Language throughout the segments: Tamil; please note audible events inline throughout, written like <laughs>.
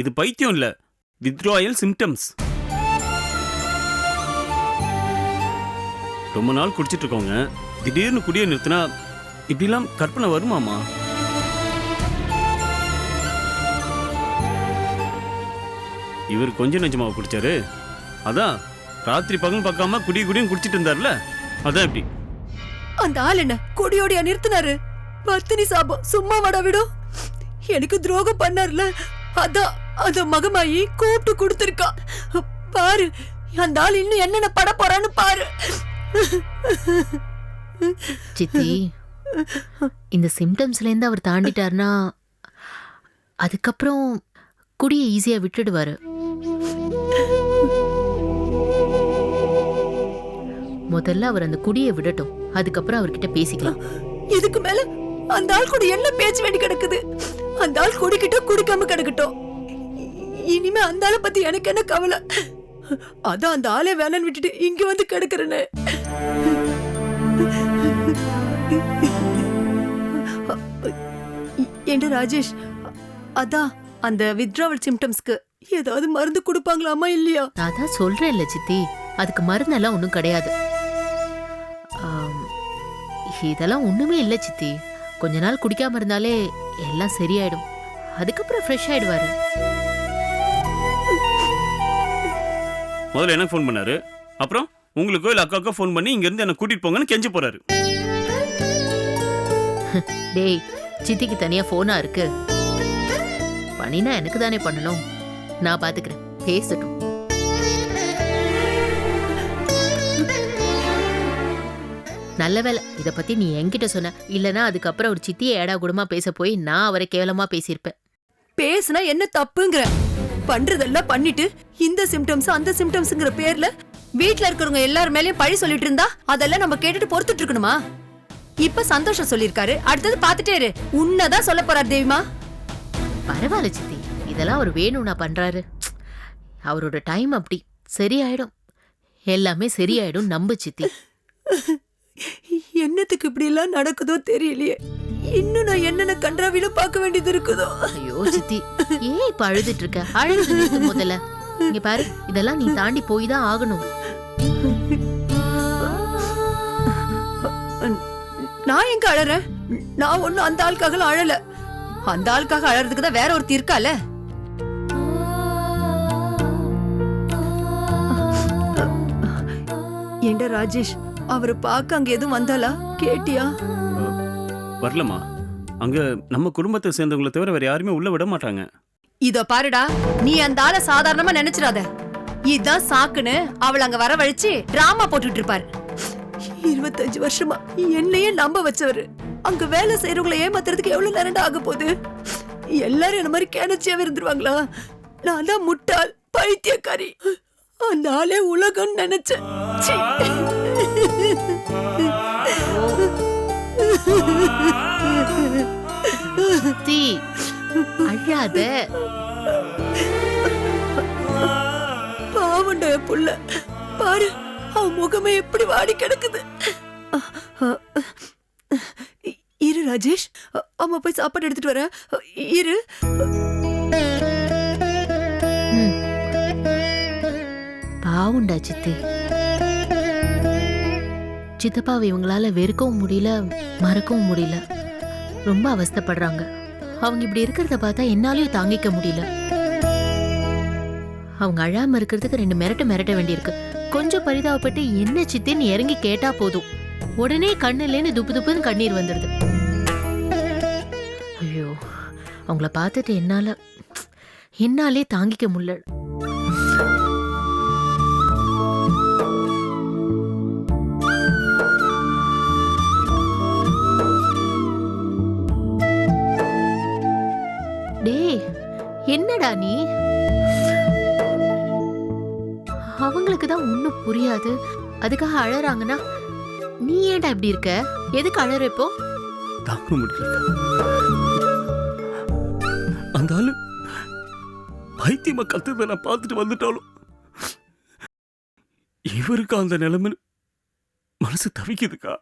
இது பைத்தியம் இல்ல. வித்ராயல் சிம்டம்ஸ் ரொம்ப நாள் குடிச்சிட்டு இருக்கோங்க. திடீர்னு குடியை நிறுத்தினா இப்படிலாம் கற்பனை வருமாமா இவர் கொஞ்சம் நெஞ்சமாக குடிச்சாரு. அதான் ராத்திரி பகல் பார்க்காம குடி குடியும் குடிச்சிட்டு இருந்தார்ல? அதான் இப்படி. அந்த ஆள் என்ன கொடியோடியா நிறுத்தினாரு? பத்தினி சாபம் சும்மா வட விடும் எனக்கு துரோகம் பண்ணார்ல. அதான். அந்த மகமாயி கூப்பிட்டு கொடுத்துருக்கா. பாரு அந்த ஆள் இன்னும் என்னென்ன பட போறான்னு பாரு. சித்தி இந்த சிம்டம்ஸ்ல இருந்து அவர் தாண்டிட்டாருன்னா அதுக்கப்புறம் குடியை ஈஸியா விட்டுடுவாரு. முதல்ல அவர் அந்த குடியை விடட்டும். அதுக்கப்புறம் அவர்கிட்ட பேசிக்கலாம். இதுக்கு மேல அந்த ஆள் கூட என்ன பேச்சு வேண்டி கிடக்குது? அந்த ஆள் குடிக்கிட்டோம் குடிக்காம கிடக்கட்டும். இனிமே அந்த ஆளை பத்தி எனக்கு என்ன கவலை? அதான் அந்த ஆளே வேணான்னு விட்டுட்டு இங்க வந்து கிடக்குறேன்னு. ஏண்டா ராஜேஷ் அதான் அந்த வித்ராவல் சிம்டம்ஸ்க்கு ஏதாவது மருந்து கொடுப்பாங்களாமா இல்லையா? நான் தான் சொல்றேன்ல சித்தி. அதுக்கு மருந்தெல்லாம் ஒன்றும் கிடையாது. ஆம், இதெல்லாம் ஒண்ணுமே இல்லை சித்தி. கொஞ்ச நாள் குடிக்காம இருந்தாலே எல்லாம் சரியாயிடும். அதுக்கப்புறம் ஃப்ரெஷ் ஆயிடுவாரு. முதல்ல எனக்கு ஃபோன் பண்ணாரு. அப்புறம் உங்களுக்கோ இல்லை அக்காக்கோ ஃபோன் பண்ணி இங்கேருந்து என்னை கூட்டிட்டு போங்கன்னு கெஞ்சி போறாரு. <laughs> டேய் சித்திக்கு தனியா போனா இருக்கு. பண்ணினா எனக்கு தானே பண்ணணும். நான் பாத்துக்கிறேன். பேசட்டும். நல்ல வேலை இத பத்தி நீ என்கிட்ட சொன்ன. இல்லனா அதுக்கப்புறம் ஒரு சித்தியை ஏடா கூடமா பேச போய் நான் அவரை கேவலமா பேசியிருப்பேன். பேசுனா என்ன தப்புங்கிற? பண்றதெல்லாம் பண்ணிட்டு இந்த சிம்டம்ஸ் அந்த சிம்டம்ஸ்ங்கிற பேர்ல வீட்ல இருக்கிறவங்க எல்லார் மேலயும் பழி சொல்லிட்டு இருந்தா அதெல்லாம் நம்ம கேட்டுட்டு பொறுத்துட்டு இருக்கணுமா? இப்ப சந்தோஷம் சொல்லிருக்காரு அடுத்தது பாத்துட்டே இரு. உன்னதான் சொல்ல போறார் தேவிமா. பரவாயில்ல சித்தி. இதெல்லாம் அவர் வேணும்னா பண்றாரு. அவரோட டைம் அப்படி சரியாயிடும். எல்லாமே சரியாயிடும். நம்பு சித்தி. என்னத்துக்கு இப்படி எல்லாம் நடக்குதோ தெரியலையே. இன்னும் நான் என்னென்ன கன்றாவில பார்க்க வேண்டியது இருக்குதோ? ஐயோ சித்தி. ஏன் இப்ப அழுதுட்டு இருக்க அழுது நிறுத்து முதல்ல இங்க பாரு இதெல்லாம் நீ தாண்டி போய் தான் ஆகணும். நான் எங்க அழறேன் நான் ஒண்ணும் அந்த ஆளுக்காக அழல. அந்த ஆளுக்காக அழறதுக்கு தான் வேற ஒருத்தி இருக்கால. ஏண்டா ராஜேஷ் அவரை பார்க்க அங்க எதுவும் வந்தாளா? கேட்டியா? வரலமா அங்க நம்ம குடும்பத்தை சேர்ந்தவங்களை தவிர வேற யாருமே உள்ள விட மாட்டாங்க. இதோ பாருடா நீ அந்த ஆளை சாதாரணமா நினைச்சிடாத. இதான் சாக்குன்னு அவள அங்க வரவழைச்சு டிராமா போட்டுட்டு இருப்பாரு இருபத்தஞ்சு வருஷமா என்னையே நம்ப வச்சவரு. அங்க வேலை செய்யறவங்களை ஏமாத்துறதுக்கு எவ்வளவு நேரம் ஆக போகுது? எல்லாரும் என்ன மாதிரி கேனச்சியாவே இருந்துருவாங்களா? நான் தான் முட்டாள் பைத்தியக்காரி. அந்த ஆளே உலகம்னு நினைச்சேன். சித்தி அழாத. பாவண்டா புள்ள. பாரு அவன் முகமே எப்படி வாடி கிடக்குது. இரு ராஜேஷ் அம்மா போய் சாப்பாடு எடுத்துட்டு வரேன் இரு. பாவுண்டா சித்தி. சித்தப்பாவை இவங்களால வெறுக்கவும் முடியல மறக்கவும் முடியல. ரொம்ப அவஸ்தைப்படுறாங்க. அவங்க இப்படி இருக்கிறத பார்த்தா என்னாலையும் தாங்கிக்க முடியல. அவங்க அழாம இருக்கிறதுக்கு ரெண்டு மிரட்ட மிரட்ட வேண்டியிருக்கு. கொஞ்சம் பரிதாபப்பட்டு என்ன சித்தின்னு இறங்கி கேட்டா போதும். உடனே கண்ணுலேன்னு துப்பு துப்புன்னு கண்ணீர் வந்துடுது ஐயோ அவங்கள பார்த்துட்டு என்னால என்னாலே தாங்கிக்க முடியல. என்னடா நீ? அவங்களுக்கு தான் ஒன்றும் புரியாது. அதுக்காக அழறாங்கன்னா நீ ஏன்டா இப்படி இருக்க? எதுக்கு அழற இப்போ? தாங்க முடியல அந்த ஆளு பைத்தியமா கத்துறத நான் பார்த்துட்டு வந்துட்டாலும் இவருக்கு அந்த நிலைமை மனசு தவிக்குதுக்கா?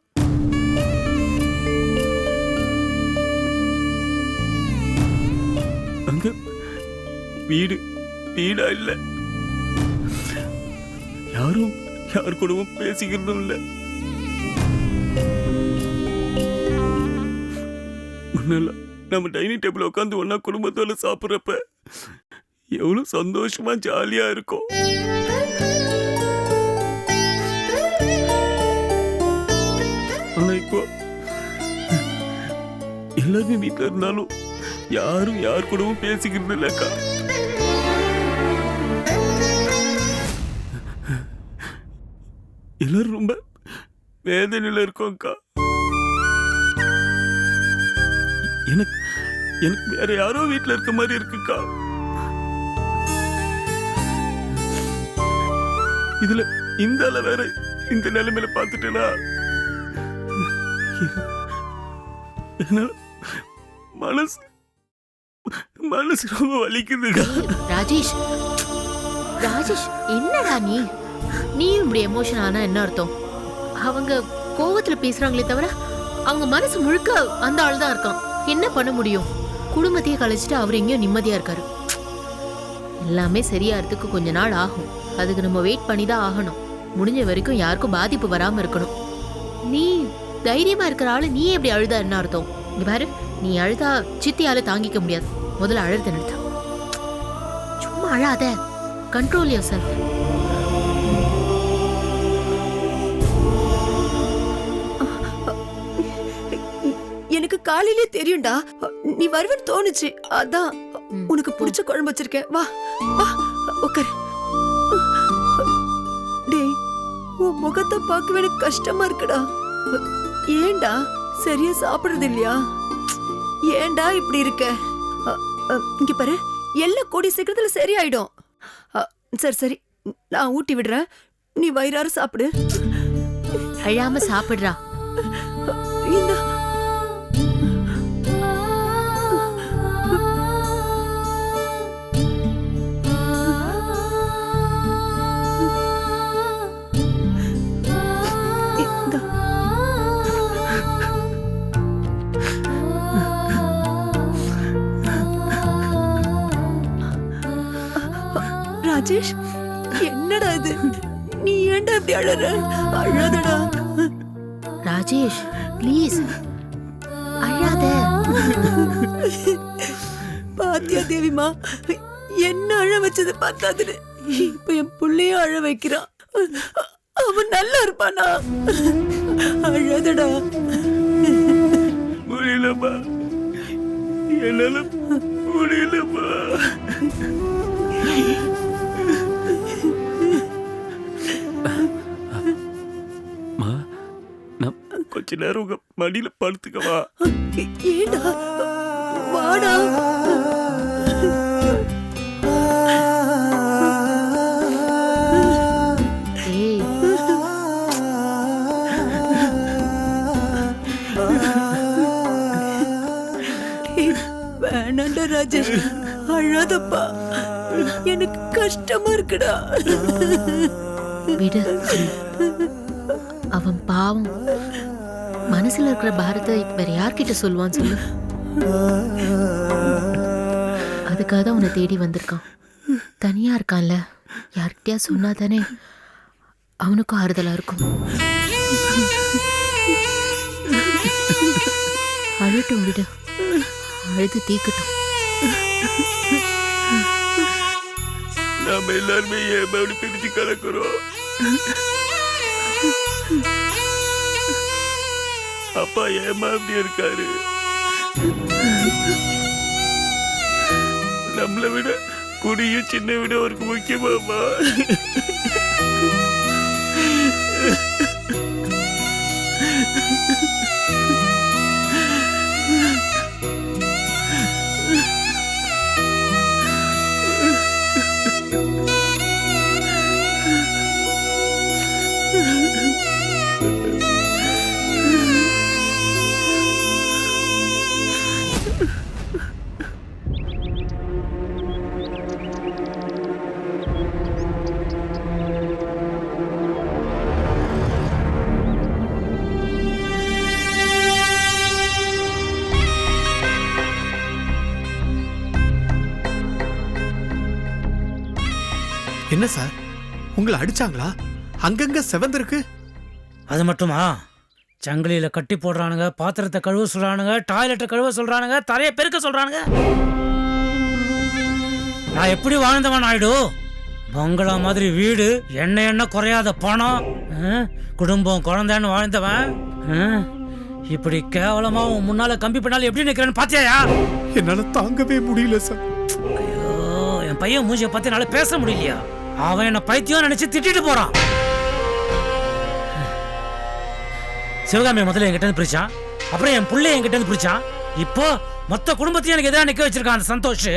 அங்க வீடு வீடா இல்ல. யாரும் யார் கூடவும் பேசிக்கிறதும் இல்ல. முன்னெல்லாம் நம்ம டைனிங் டேபிள் உட்காந்து ஒன்றா குடும்பத்தோட சாப்பிட்றப்ப எவ்வளவு சந்தோஷமா ஜாலியா இருக்கும். ஆனா இப்போ எல்லாருமே வீட்டில் இருந்தாலும் யாரும் யார் கூடவும் பேசிக்கிறது இல்லைக்கா. எல்லாரும் ரொம்ப வேதனையில் இருக்கோம்க்கா. எனக்கு எனக்கு வேற யாரோ வீட்டில் இருக்க மாதிரி இருக்குக்கா. இதுல இந்த ஆள வேற இந்த நிலைமையில பார்த்துட்டேனா? என்னால மனசு மனசு ரொம்ப வலிக்குதுக்கா. ராஜேஷ் ராஜேஷ் என்னடா நீ? நீயும் இப்படி எமோஷன் ஆனா என்ன அர்த்தம்? அவங்க கோவத்துல பேசுறாங்களே தவிர அவங்க மனசு முழுக்க அந்த ஆள் தான் இருக்கான். என்ன பண்ண முடியும்? குடும்பத்தையே கழிச்சிட்டு அவர் எங்கேயோ நிம்மதியா இருக்காரு. எல்லாமே சரியாகிறதுக்கு கொஞ்ச நாள் ஆகும். அதுக்கு நம்ம வெயிட் பண்ணி தான் ஆகணும். முடிஞ்ச வரைக்கும் யாருக்கும் பாதிப்பு வராம இருக்கணும். நீ தைரியமா இருக்கிற ஆளு நீ எப்படி அழுதா என்ன அர்த்தம்? இங்க பாரு நீ அழுதா சித்தியால தாங்கிக்க முடியாது. முதல்ல அழுத நிறுத்த. சும்மா அழாத. கண்ட்ரோல் யோர் செல்ஃப் காலையிலே தெரியும்டா. நீ வருவன்னு தோணுச்சு. அதான் உனக்கு பிடிச்ச குழம்பு வச்சிருக்கேன். வா வா உட்காரு டேய் உன் முகத்தை பார்க்கவே எனக்கு கஷ்டமா இருக்குடா. ஏன்டா சரியா சாப்பிடுறது இல்லையா? ஏன்டா இப்படி இருக்க? இங்க பாரு எல்லாம் கூடி சீக்கிரத்துல சரியாயிடும். சரி சரி நான் ஊட்டி விடுறேன். நீ வயிறார சாப்பிடு. அழாம சாப்பிடுறா. இப்படி அழற அழாதடா. ராஜேஷ் ப்ளீஸ் அழாத. பாத்தியா தேவிமா என்ன அழ வச்சது பார்த்தாதுன்னு இப்ப என் புள்ளைய அழ வைக்கிறான் அவன் நல்லா இருப்பானா? அழாதடா. முடியலப்பா என்னால முடியலப்பா கொஞ்ச நேரம் உங்க மடியில படுத்துக்கவா? ஏண்டா? வாடா. வேணாண்டா ராஜேஷ். அழாதப்பா. எனக்கு கஷ்டமா இருக்குடா. விடு. அவன் பாவம். மனசுல இருக்கிற பாரத்தை வேற யார்கிட்ட சொல்லுவான்னு சொல்லு. அதுக்காக தான் உன்னை தேடி வந்திருக்கான். தனியா இருக்கான்ல. யார்கிட்டயா சொன்னா தானே அவனுக்கும் ஆறுதலா இருக்கும். அழுட்டும் விடு. அழுது தீக்கட்டும். நாம எல்லாருமே ஏன் பிரிச்சு கிடக்குறோம் அப்பா ஏமா அப்படி இருக்காரு? நம்மளை விட குடியும் சின்ன விட அவருக்கு முக்கியமாமா என்ன சார்? உங்களை அடிச்சாங்களா? அங்கங்க செவந்திருக்கு அது மட்டுமா? சங்கிலியில கட்டி போடுறானுங்க பாத்திரத்தை கழுவ சொல்றானுங்க டாய்லெட்டை கழுவ சொல்றானுங்க தரையை பெருக்க சொல்றானுங்க. நான் எப்படி வாழ்ந்தவன் ஆயிடு பங்களா மாதிரி வீடு எண்ணெய் எண்ணெய் குறையாத பணம் ஆ? குடும்பம் குழந்தைன்னு வாழ்ந்தவன் ஆ? இப்படி கேவலமா உன் முன்னால கம்பி பண்ணாலும் எப்படி நிக்கிறேன்னு பாத்தியாயா? என்னால தாங்கவே முடியல சார். ஐயோ என் பையன் மூஞ்சிய பார்த்து என்னால பேச முடியலையா? அவன் என்ன பைத்தியம் நினைச்சு திட்டிட்டு போறான். சிவகாமி முதல்ல என்கிட்ட இருந்து பிரிச்சான். அப்புறம் என் புள்ளை என்கிட்ட இருந்து பிரிச்சான். இப்போ மொத்த குடும்பத்தையும் எனக்கு எதிராக நிக்க வச்சிருக்கான் அந்த சந்தோஷ்.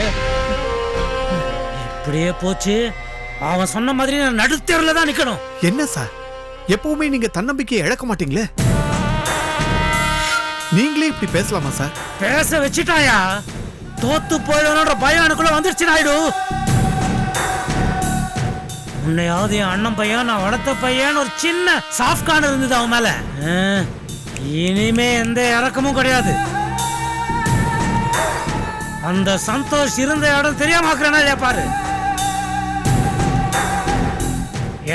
இப்படியே போச்சு. அவன் சொன்ன மாதிரி நான் நடுத்தேர்ல தான் நிக்கணும். என்ன சார்? எப்பவுமே நீங்க தன்னம்பிக்கையை இழக்க மாட்டீங்களே? நீங்களே இப்படி பேசலாமா சார்? பேச வச்சுட்டாயா? தோத்து போயிடணுன்ற பயம் எனக்குள்ள வந்துருச்சு நாயுடு உன்னையாவது என் அண்ணன் பையன் நான் வளர்த்த பையன் ஒரு சின்ன சாஃப்ட் கார்னர் இருந்தது அவன் மேல. இனிமே எந்த இறக்கமும் கிடையாது. அந்த சந்தோஷ் இருந்த இடம் தெரியாம ஆக்குறேனா இல்லையா பாரு.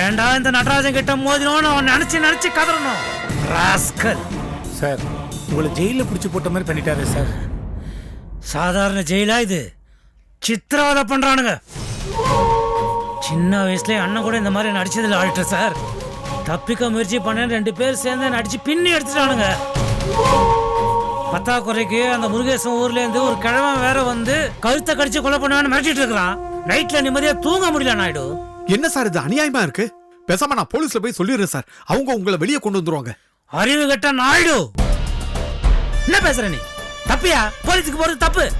ஏன்டா இந்த நடராஜன் கிட்ட மோதினோன்னு அவன் நினைச்சு நினைச்சு கதறணும். ராஸ்கல். சார் உங்களை ஜெயில பிடிச்சி போட்ட மாதிரி பண்ணிட்டாரு சார். சாதாரண ஜெயிலா இது? சித்திரவதை பண்றானுங்க. சின்ன வயசுல அண்ணன் கூட இந்த மாதிரி நடிச்சதுல ஆடிட்ட சார். தப்பிக்க முயற்சி பண்ண ரெண்டு பேர் சேர்ந்து நடிச்சு பின்னி எடுத்துட்டானுங்க. பத்தாக்குறைக்கு அந்த முருகேசன் ஊர்ல இருந்து ஒரு கிழவன் வேற வந்து கழுத்தை கடிச்சு கொலை பண்ணுவான்னு மிரட்டிட்டு இருக்கிறான். நைட்ல நிம்மதியா தூங்க முடியல நாயுடு. என்ன சார் இது அநியாயமா இருக்கு? பேசாம நான் போலீஸ்ல போய் சொல்லிடுறேன் சார். அவங்க உங்களை வெளியே கொண்டு வந்துருவாங்க. அறிவு கெட்ட நாயுடு. என்ன பேசுற நீ? தப்பியா? போலீஸுக்கு போறது தப்பு.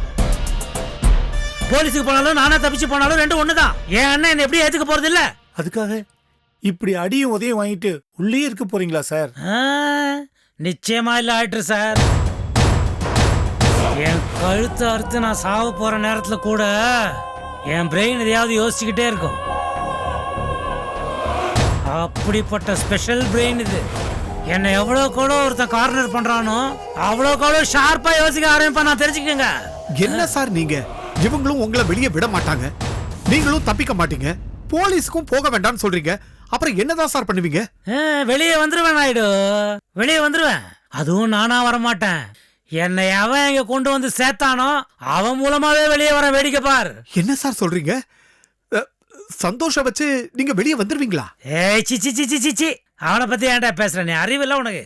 போலீஸுக்கு போனாலும் நானா தப்பிச்சு போனாலும் ரெண்டும் ஒண்ணுதான். என் அண்ணன் என்ன எப்படி ஏத்துக்க போறது இல்ல? அதுக்காக இப்படி அடியும் உதயம் வாங்கிட்டு உள்ளே இருக்க போறீங்களா சார்? நிச்சயமா இல்ல ஆயிட்டு சார். என் கழுத்து அறுத்து நான் சாவ போற நேரத்துல கூட என் பிரெயின் எதையாவது யோசிச்சுக்கிட்டே இருக்கும். அப்படிப்பட்ட ஸ்பெஷல் பிரெயின் இது. என்னை எவ்வளவு கூட ஒருத்தன் கார்னர் பண்றானோ அவ்வளவு கூட ஷார்ப்பா யோசிக்க ஆரம்பிப்பான் நான் தெரிஞ்சுக்கங்க. என்ன சார் நீங்க? இவங்களும் உங்களை வெளியே விட மாட்டாங்க. நீங்களும் தப்பிக்க மாட்டீங்க. போலீஸுக்கும் போக வேண்டாம்னு சொல்றீங்க. அப்புறம் என்னதான் சார் பண்ணுவீங்க? வெளியே வந்துருவேன் நாயுடு. வெளியே வந்துருவேன். அதுவும் நானா வரமாட்டேன். என்னை அவன் இங்க கொண்டு வந்து சேர்த்தானோ அவன் மூலமாவே வெளியே வர வேடிக்கை பார். என்ன சார் சொல்றீங்க? சந்தோஷம் வச்சு நீங்க வெளியே வந்துருவீங்களா? ஏய் சி சி சி சி சி சி. அவனை பத்தி ஏன்டா பேசுற நீ? அறிவில்ல உனக்கு.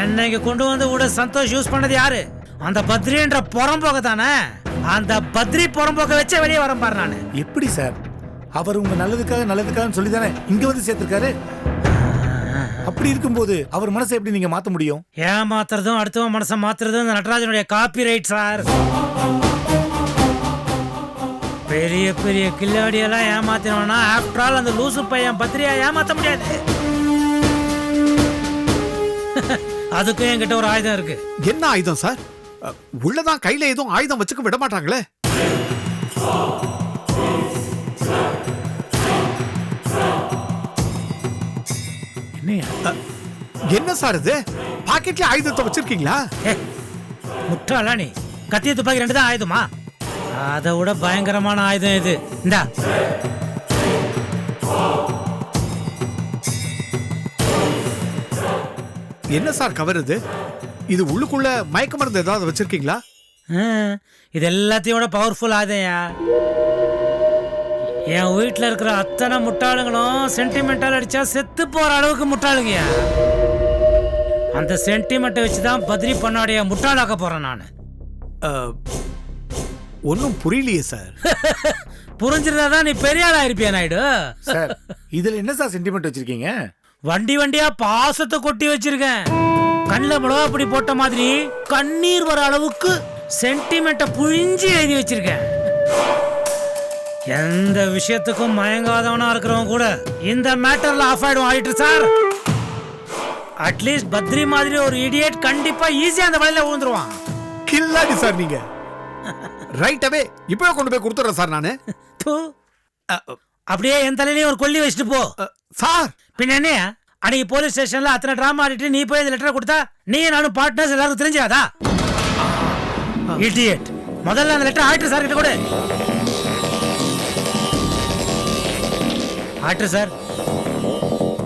என்னை இங்க கொண்டு வந்து விட சந்தோஷ் யூஸ் பண்ணது யாரு? அந்த பத்ரின்ற புறம்போக்க தானே? அந்த பத்ரி புறம்போக்க வச்சே வெளியே வரேன் பாரு நானு. எப்படி சார்? அவர் உங்க நல்லதுக்காக நல்லதுக்காக சொல்லி தானே இங்க வந்து சேர்த்திருக்காரு? அப்படி இருக்கும்போது அவர் மனசை எப்படி நீங்க மாத்த முடியும்? ஏமாத்துறதும் அடுத்தவன் மனசை மாத்துறதும் இந்த நடராஜனுடைய காப்பி ரைட் சார் பெரிய பெரிய கில்லாடியெல்லாம் ஏமாத்தினோம்னா ஆஃப்டர் ஆல் அந்த லூசு பையன் பத்திரியா ஏமாத்த முடியாது. <laughs> அதுக்கும் என்கிட்ட ஒரு ஆயுதம் இருக்கு. என்ன ஆயுதம் சார் உள்ளதான் கையில எதுவும் ஆயுதம் வச்சுக்க விட மாட்டாங்களே? என்ன சார் இது? பாக்கெட்ல ஆயுதத்தை வச்சிருக்கீங்களா? முட்டாளா நீ? கத்திய துப்பாக்கி ரெண்டு தான் ஆயுதமா? அதை விட பயங்கரமான ஆயுதம் இது. இந்தா. என்ன சார் கவர் இது இது உள்ளுக்குள்ள மயக்க மருந்து ஏதாவது வச்சிருக்கீங்களா? இது எல்லாத்தையும் பவர்ஃபுல் ஆயுதம்யா என் வீட்டில் இருக்கிற அத்தனை முட்டாளுங்களும் சென்டிமெண்டல் அடிச்சா செத்து போற அளவுக்கு முட்டாளுங்கயா அந்த சென்டிமெண்ட்டை வச்சு தான் பத்ரி பண்ணாடைய முட்டாளாக்க போறேன் நான். ஒன்றும் புரியலையே சார். <laughs> புரிஞ்சிருந்தா தான் நீ பெரிய ஆளா இருப்பியா நாயுடு? சார் இதுல என்ன சார் சென்டிமெண்ட் வச்சிருக்கீங்க? வண்டி வண்டியா பாசத்தை கொட்டி வச்சிருக்கேன். கண்ணில் மிளகா அப்படி போட்ட மாதிரி கண்ணீர் வர அளவுக்கு சென்டிமெண்ட்டை புழிஞ்சு எழுதி வச்சிருக்கேன். எந்த விஷயத்துக்கும் மயங்காதவனா இருக்கிறவன் கூட இந்த மேட்டர்ல ஆஃப் ஆயிடும் ஆயிட்டு சார். அட்லீஸ்ட் பத்ரி மாதிரி ஒரு இடியட் கண்டிப்பா ஈஸியா அந்த வழியில விழுந்துருவான். கில்லாடி சார் நீங்க. ரைட்டாவே இப்பவே கொண்டு போய் கொடுத்துறேன் சார் நானு. அப்படியே என் தலையிலயும் ஒரு கொல்லி வச்சுட்டு போ. சார். பின்ன என்ன அன்னைக்கு போலீஸ் ஸ்டேஷன்ல அத்தனை டிராமா ஆடிட்டு நீ போய் இந்த லெட்டர் கொடுத்தா நீ நானும் பார்ட்னர்ஸ் எல்லாருக்கும் தெரிஞ்சாதா இடியட் முதல்ல அந்த லெட்டர் ஆக்டர் சார் கிட்ட கொடு. ஆக்டர் சார்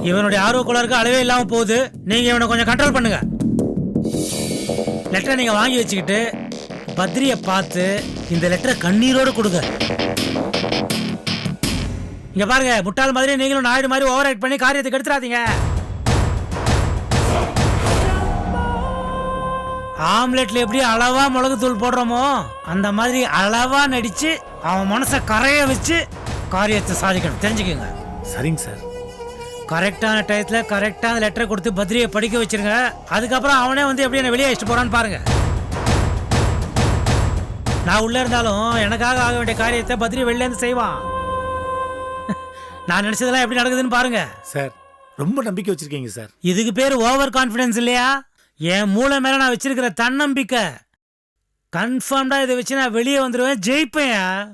இவனுடைய ஆர்வ குளருக்கு அளவே இல்லாம போகுது. நீங்க இவனை கொஞ்சம் கண்ட்ரோல் பண்ணுங்க. லெட்டரை நீங்க வாங்கி வச்சுக்கிட்டு பத்திரியை பார்த்து இந்த லெட்டரை கண்ணீரோடு கொடுங்க. இங்க பாருங்க முட்டாள் மாதிரி நீங்களும் நாயுடு மாதிரி ஓவர் ஆக்ட் பண்ணி காரியத்தை கெடுத்துறாதீங்க ஆம்லெட்ல எப்படி அளவா மிளகுத்தூள் போடுறோமோ அந்த மாதிரி அளவா நடிச்சு அவன் மனசை கரைய வச்சு காரியத்தை சாதிக்கணும். தெரிஞ்சுக்கோங்க. சரிங்க சார். கரெக்டான டயத்தில் கரெக்டான லெட்டரை கொடுத்து பத்ரியை படிக்க வச்சிருங்க. அதுக்கப்புறம் அவனே வந்து எப்படி என்ன வெளியே அழைச்சிட்டு போறான்னு பாருங்க. நான் உள்ள இருந்தாலும் எனக்காக ஆக வேண்டிய காரியத்தை பத்ரி வெளில இருந்து செய்வான். நான் நினைச்சதெல்லாம் எப்படி நடக்குதுன்னு பாருங்க. சார் ரொம்ப நம்பிக்கை வச்சிருக்கீங்க சார். இதுக்கு பேர் ஓவர் கான்ஃபிடன்ஸ் இல்லையா? என் மூளை மேல நான் வச்சிருக்கிற தன்னம்பிக்கை. கன்ஃபார்ம்டா இதை வச்சு நான் வெளியே வந்துடுவேன் ஜெயிப்பேன்.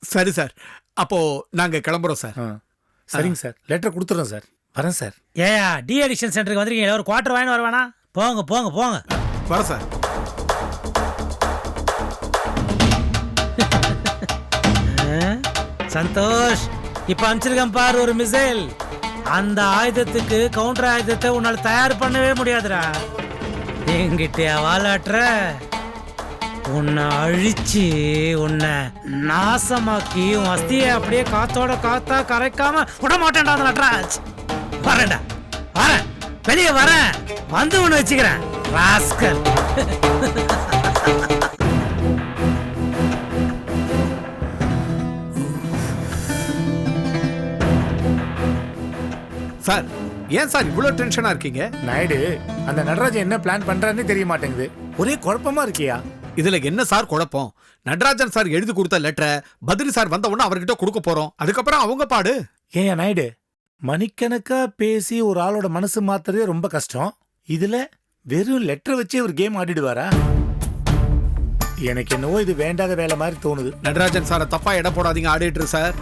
சரி சார். அப்போ நாங்க கிளம்புறோம் சார். ஆ. சரிங்க சார். லெட்டர் கொடுத்துட்றேன் சார். வரேன் சார். ஏயா டி அடிக்ஷன் சென்டருக்கு வந்திருக்கீங்க ஒரு குவார்டர் வாங்கி வர வேணாம் போங்க போங்க போங்க. வரேன் சார். சந்தோஷ். இப்ப அனுப்பிச்சிருக்கேன் பாரு ஒரு மிசைல். அந்த ஆயுதத்துக்கு கவுண்டர் ஆயுதத்தை உன்னால தயார் பண்ணவே முடியாதுடா. என்கிட்ட வாலாட்டுற உன்னை அழிச்சு உன்னை நாசமாக்கி உன் அஸ்தியை அப்படியே காத்தோட காத்தா கரைக்காம விட மாட்டேன்டா அந்த நட்ராஜ். வரேன்டா. வரேன். வெளியே வரேன். வந்து ஒன்று வச்சுக்கிறேன். ராஸ்கல். <laughs> சார் ஏன் சார் இவ்வளவு டென்ஷனா இருக்கீங்க? நாயுடு அந்த நடராஜன் என்ன பிளான் பண்றாருன்னு தெரிய மாட்டேங்குது. ஒரே குழப்பமா இருக்கியா? இதுல என்ன சார் குழப்பம்? நடராஜன் சார் எழுதி கொடுத்த லெட்டரை பத்ரி சார் வந்த உடனே அவர்கிட்ட கொடுக்க போறோம். அதுக்கப்புறம் அவங்க பாடு. ஏயா நாயுடு மணிக்கணக்கா பேசி ஒரு ஆளோட மனசு மாத்துறதே ரொம்ப கஷ்டம். இதுல வெறும் லெட்டர் வச்சே ஒரு கேம் ஆடிடுவாரா? எனக்கு என்னவோ இது வேண்டாத வேலை மாதிரி தோணுது. நடராஜன் சாரை தப்பா எடை போடாதீங்க ஆடிட்டர் சார்.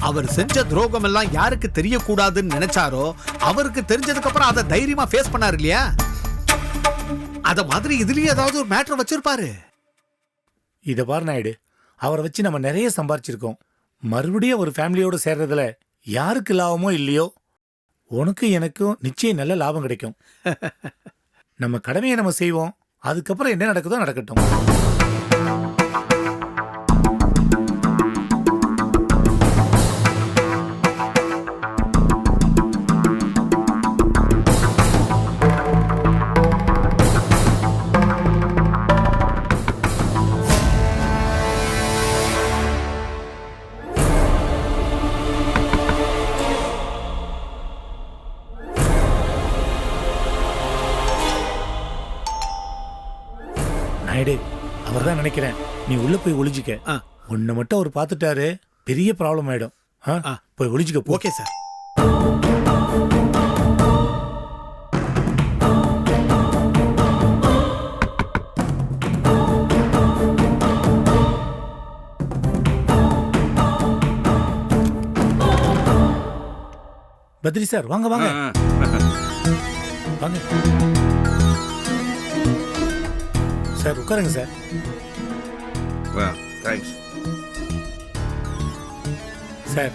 அவர் செஞ்ச துரோகம் எல்லாம் யாருக்கு தெரியக்கூடாதுன்னு நினைச்சாரோ அவருக்கு தெரிஞ்சதுக்கு அப்புறம் அதை தைரியமா ஃபேஸ் பண்ணாரு இல்லையா? அத மாதிரி இதுலயே ஏதாவது ஒரு மேட்டர் வச்சிருப்பாரு. இத பாரு நாயுடு அவரை வச்சு நம்ம நிறைய சம்பாரிச்சிருக்கோம். மறுபடியும் ஒரு ஃபேமிலியோட சேர்றதுல யாருக்கு லாபமோ இல்லையோ உனக்கும் எனக்கும் நிச்சயம் நல்ல லாபம் கிடைக்கும். <laughs> நம்ம கடமையை நம்ம செய்வோம் அதுக்கப்புறம் என்ன நடக்குதோ நடக்கட்டும். அவர் தான் நினைக்கிறேன். நீ உள்ள போய் ஒளிஞ்சிக்க. உன்னை மட்டும் அவர் பார்த்துட்டாரு பெரிய ப்ராப்ளம் ஆயிடும். போய் ஒளிஞ்சிக்க ஓகே சார். பத்ரி சார் வாங்க வாங்க. வாங்க. சார் உட்காருங்க சார். தேங்க்ஸ் சார்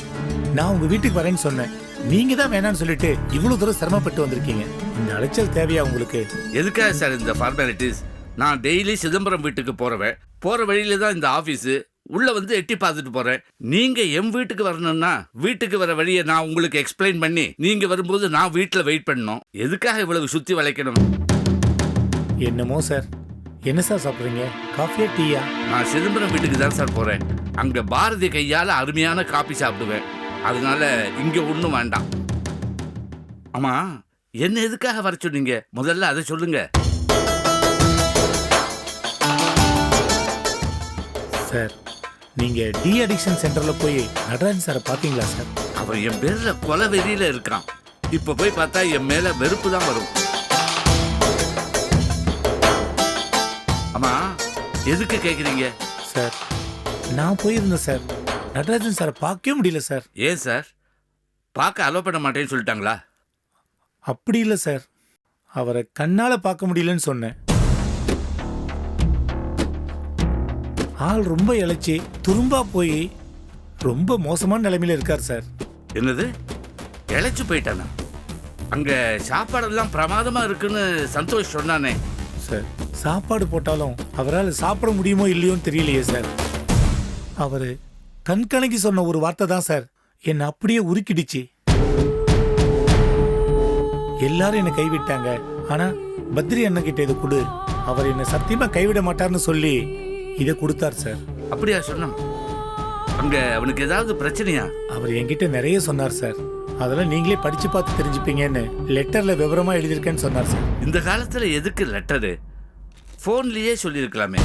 நான் உங்க வீட்டுக்கு வரேன்னு சொன்னேன். நீங்க தான் வேணாம்னு சொல்லிட்டு இவ்வளவு தூரம் சிரமப்பட்டு வந்திருக்கீங்க. இந்த அலைச்சல் தேவையா உங்களுக்கு? எதுக்காக சார் இந்த ஃபார்மாலிட்டிஸ் நான் டெய்லி சிதம்பரம் வீட்டுக்கு போறவன். போற வழியில தான் இந்த ஆபீஸ் உள்ள வந்து எட்டி பார்த்துட்டு போறேன். நீங்க என் வீட்டுக்கு வரணும்னா வீட்டுக்கு வர வழியை நான் உங்களுக்கு எக்ஸ்பிளைன் பண்ணி நீங்க வரும்போது நான் வீட்டில் வெயிட் பண்ணணும். எதுக்காக இவ்வளவு சுத்தி வளைக்கணும்? என்னமோ சார். என்ன சார் சாப்பிடுறீங்க? காஃபியா டீயா? நான் சிதம்பரம் வீட்டுக்கு தான் சார் போறேன். அங்க பாரதி கையால அருமையான காபி சாப்பிடுவேன். அதனால இங்க ஒன்றும் வேண்டாம். ஆமா என்ன எதுக்காக வர சொன்னீங்க? முதல்ல அதை சொல்லுங்க. சார் நீங்க டி அடிக்ஷன் சென்டர்ல போய் நடராஜன் சாரை பாத்தீங்களா சார்? அவன் என் பேர்ல கொலை வெறியில இருக்கான். இப்ப போய் பார்த்தா என் மேல வெறுப்பு தான் வரும். ஆமா எதுக்கு கேக்குறீங்க? சார் நான் போயிருந்தேன் சார். நடராஜன் சாரை பார்க்கவே முடியல சார். ஏன் சார்? பார்க்க அலோ பண்ண மாட்டேன்னு சொல்லிட்டாங்களா? அப்படி இல்லை சார். அவரை கண்ணால பார்க்க முடியலன்னு சொன்னேன். ஆள் ரொம்ப இழைச்சி துரும்பா போய் ரொம்ப மோசமான நிலைமையில இருக்கார் சார். என்னது? இழைச்சு போயிட்டானா? அங்க சாப்பாடெல்லாம் பிரமாதமா இருக்குன்னு சந்தோஷ் சொன்னானே. சார். சாப்பாடு போட்டாலும் அவரால் சாப்பிட முடியுமோ இல்லையோன்னு தெரியலையே சார். அவர் கண்கலங்கி சொன்ன ஒரு வார்த்தை தான் சார். என்னை அப்படியே உருக்கிடுச்சு. எல்லாரும் என்னை கைவிட்டாங்க. ஆனா பத்ரி அண்ணன் கிட்ட இதை கொடு. அவர் என்னை சத்தியமா கைவிட மாட்டார்னு சொல்லி இதை கொடுத்தார் சார். அப்படியா சொன்னான் அங்க அவனுக்கு ஏதாவது பிரச்சனையா? அவர் என்கிட்ட நிறைய சொன்னார் சார். அதெல்லாம் நீங்களே படிச்சு பார்த்து தெரிஞ்சுப்பீங்கன்னு லெட்டர்ல விவரமா எழுதியிருக்கேன்னு சொன்னார் சார். இந்த காலத்துல எதுக்கு லெட்டரு ஃபோன்லயே சொல்லியிருக்கலாமே.